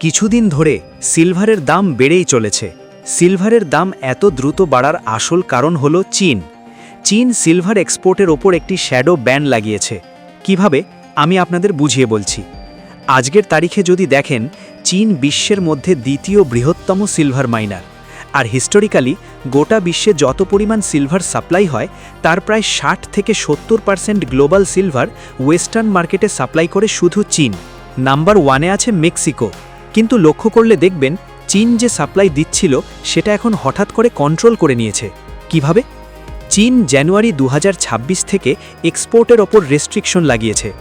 কিছুদিন ধরে সিলভারের দাম বেড়েই চলেছে। সিলভারের দাম এত দ্রুত বাড়ার আসল কারণ হল চীন। চীন সিলভার এক্সপোর্টের ওপর একটি শ্যাডো ব্যান লাগিয়েছে। কীভাবে? আমি আপনাদের বুঝিয়ে বলছি। আজকের তারিখে যদি দেখেন, চীন বিশ্বের মধ্যে দ্বিতীয় বৃহত্তম সিলভার মাইনার। আর হিস্টোরিক্যালি, গোটা বিশ্বে যত পরিমাণ সিলভার সাপ্লাই হয়, তার প্রায় ষাট থেকে সত্তর পার্সেন্ট গ্লোবাল সিলভার ওয়েস্টার্ন মার্কেটে সাপ্লাই করে শুধু চীন। নাম্বার ওয়ানে আছে মেক্সিকো। কিন্তু লক্ষ্য করলে দেখবেন চীন যে সাপ্লাই দিচ্ছিল সেটা এখন হঠাৎ করে কন্ট্রোল করে নিয়েছে। কীভাবে? চীন জানুয়ারি দু হাজার ছাব্বিশ থেকে এক্সপোর্টের ওপর রেস্ট্রিকশন লাগিয়েছে।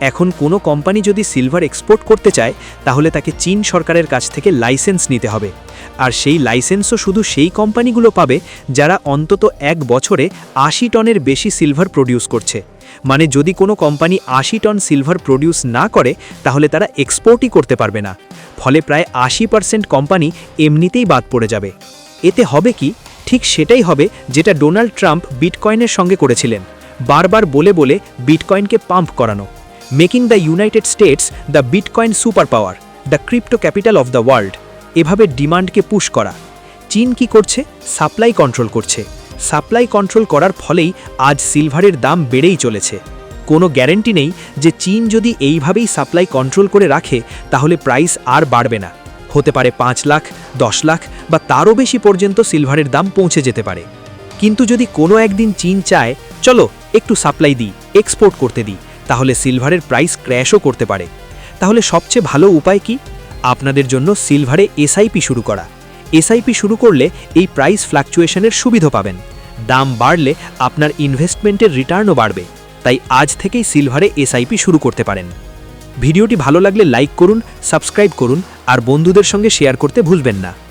এখন কোনো কোম্পানি যদি সিলভার এক্সপোর্ট করতে চায়, তাহলে তাকে চীন সরকারের কাছ থেকে লাইসেন্স নিতে হবে। আর সেই লাইসেন্সও শুধু সেই কোম্পানিগুলো পাবে, যারা অন্তত এক বছরে আশি টনের বেশি সিলভার প্রডিউস করছে। মানে যদি কোনো কোম্পানি আশি টন সিলভার প্রডিউস না করে, তাহলে তারা এক্সপোর্টই করতে পারবে না। ফলে প্রায় আশি পার্সেন্ট কোম্পানি এমনিতেই বাদ পড়ে যাবে। এতে হবে কি? ঠিক সেটাই হবে যেটা ডোনাল্ড ট্রাম্প বিটকয়েনের সঙ্গে করেছিলেন। বারবার বলে বলে বিটকয়েনকে পাম্প করানো। Making the United States the bitcoin super power, the crypto capital of the world. এভাবে ডিমান্ডকে পুশ করা। চীন কি করছে? সাপ্লাই কন্ট্রোল করছে। সাপ্লাই কন্ট্রোল করার ফলেই আজ সিলভারের দাম বেড়েই চলেছে। কোনো গ্যারেন্টি নেই যে চীন যদি এইভাবেই সাপ্লাই কন্ট্রোল করে রাখে, তাহলে প্রাইস আর বাড়বে না। হতে পারে পাঁচ লাখ, দশ লাখ বা তারও বেশি পর্যন্ত সিলভারের দাম পৌঁছে যেতে পারে। কিন্তু যদি কোনো একদিন চীন চায়, চলো একটু সাপ্লাই দিই, এক্সপোর্ট করতে দিই, তাহলে সিলভারের প্রাইস ক্র্যাশও করতে পারে। তাহলে সবচেয়ে ভালো উপায় কি? আপনাদের জন্য সিলভারে এসআইপি শুরু করা। এসআইপি শুরু করলে এই প্রাইস ফ্ল্যাকচুয়েশনের সুবিধা পাবেন। দাম বাড়লে আপনার ইনভেস্টমেন্টের রিটার্নও বাড়বে। তাই আজ থেকেই সিলভারে এসআইপি শুরু করতে পারেন। ভিডিওটি ভালো লাগলে লাইক করুন, সাবস্ক্রাইব করুন আর বন্ধুদের সঙ্গে শেয়ার করতে ভুলবেন না।